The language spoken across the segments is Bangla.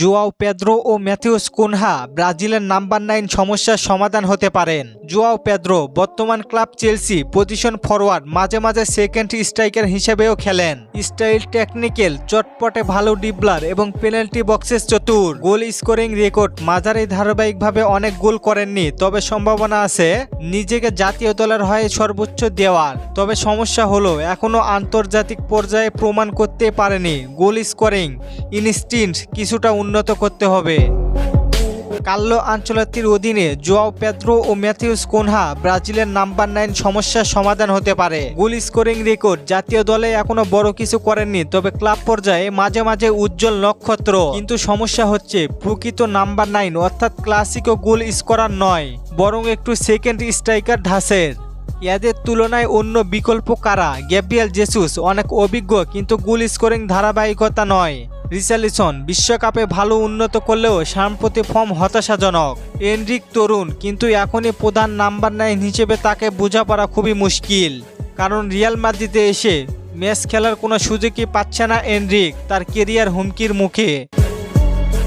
জুয়াও পেদ্রো ও ম্যাথিউস কুনহা ব্রাজিলের নাম্বার নাইন সমস্যার সমাধান হতে পারেন। জুয়াও পেদ্রো বর্তমান ক্লাব চেলসি পজিশন ফরওয়ার্ড মাঝে মাঝে সেকেন্ড স্ট্রাইকার হিসেবেও খেলেন। স্টাইল টেকনিক্যাল, চটপটে ভালো ডিবলার এবং পেনাল্টি বক্সেস চতুর। গোল স্কোরিং রেকর্ড মাঝারি ধারাবাহিকভাবে অনেক গোল করেননি, তবে সম্ভাবনা আছে নিজেকে জাতীয় দলের হয়ে সর্বোচ্চ দেওয়ার। তবে সমস্যা হলো, এখনও আন্তর্জাতিক পর্যায়ে প্রমাণ করতে পারেনি। গোল স্কোরিং, ইনস্টিন্ট কিছুটা করতে হবে। কাল্লো আঞ্চলাতির অধীনে জোয়াও পেদ্রো ও ম্যাথিউস কোনহা ব্রাজিলের নাম্বার নাইন সমস্যার সমাধান হতে পারে। গোল স্কোরিং রেকর্ড জাতীয় দলে এখনও বড় কিছু করেননি, তবে ক্লাব পর্যায়ে মাঝে মাঝে উজ্জ্বল নক্ষত্র। কিন্তু সমস্যা হচ্ছে, প্রকৃত নাম্বার নাইন অর্থাৎ ক্লাসিকো গোল স্কোরার নয়, বরং একটু সেকেন্ড স্ট্রাইকার ধাসের এদের তুলনায় অন্য বিকল্প কারা? গ্যাব্রিয়েল জেসুস অনেক অভিজ্ঞ, কিন্তু গোল স্কোরিং ধারাবাহিকতা নয়। রিসালিসন বিশ্বকাপে ভালো উন্নত করলেও সাম্প্রতিক ফর্ম হতাশাজনক। এনরিক তরুণ কিন্তু এখনই প্রধান নাম্বার নাইন হিসেবে তাকে বোঝাপড়া খুবই মুশকিল। কারণ রিয়াল মাদ্রিদে এসে ম্যাচ খেলার কোনো সুযোগই পাচ্ছে না এনরিক তার কেরিয়ার হুমকির মুখে।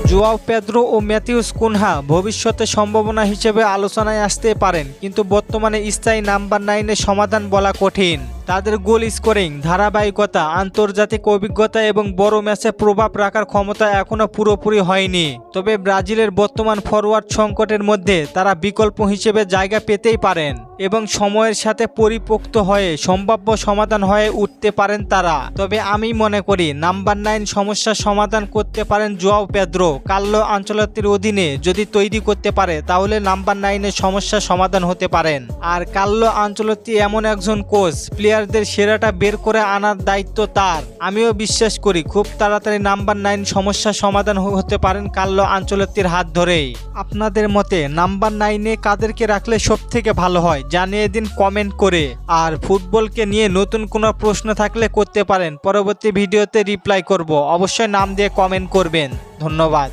জোয়াও পেদ্রো ও ম্যাথিউস কুনহা ভবিষ্যতে সম্ভাবনা হিসেবে আলোচনায় আসতে পারেন, কিন্তু বর্তমানে স্থায়ী নাম্বার নাইনের সমাধান বলা কঠিন। তাদের গোল স্কোরিং, ধারাবাহিকতা, আন্তর্জাতিক অভিজ্ঞতা এবং বড় ম্যাচে প্রভাব রাখার ক্ষমতা এখনও পুরোপুরি হয়নি। তবে ব্রাজিলের বর্তমান ফরওয়ার্ড সংকটের মধ্যে তারা বিকল্প হিসেবে জায়গা পেতেই পারেন এবং সময়ের সাথে পরিপোক্ত হয়ে সম্ভাব্য সমাধান হয়ে উঠতে পারেন তারা। তবে আমি মনে করি নাম্বার নাইন সমস্যার সমাধান করতে পারেন জোয়াও পেদ্রো। কাল্লো আঞ্চলাতির অধীনে যদি তৈরি করতে পারে, তাহলে নাম্বার নাইনের সমস্যার সমাধান হতে পারেন। আর কাল্লো আঞ্চলতি এমন একজন কোচ প্লেয়ারদের সেরাটা বের করে আনার দায়িত্ব তার। আমিও বিশ্বাস করি খুব তাড়াতাড়ি নাম্বার নাইন সমস্যার সমাধান হতে পারেন কাল্লো আঞ্চলতির হাত ধরেই। আপনাদের মতে নাম্বার নাইনে কাদেরকে রাখলে সব থেকে ভালো হয় জানিয়ে দিন কমেন্ট করে। আর ফুটবলকে নিয়ে নতুন কোনো প্রশ্ন থাকলে করতে পারেন। পরবর্তী ভিডিওতে রিপ্লাই করব। অবশ্যই নাম দিয়ে কমেন্ট করবেন। ধন্যবাদ।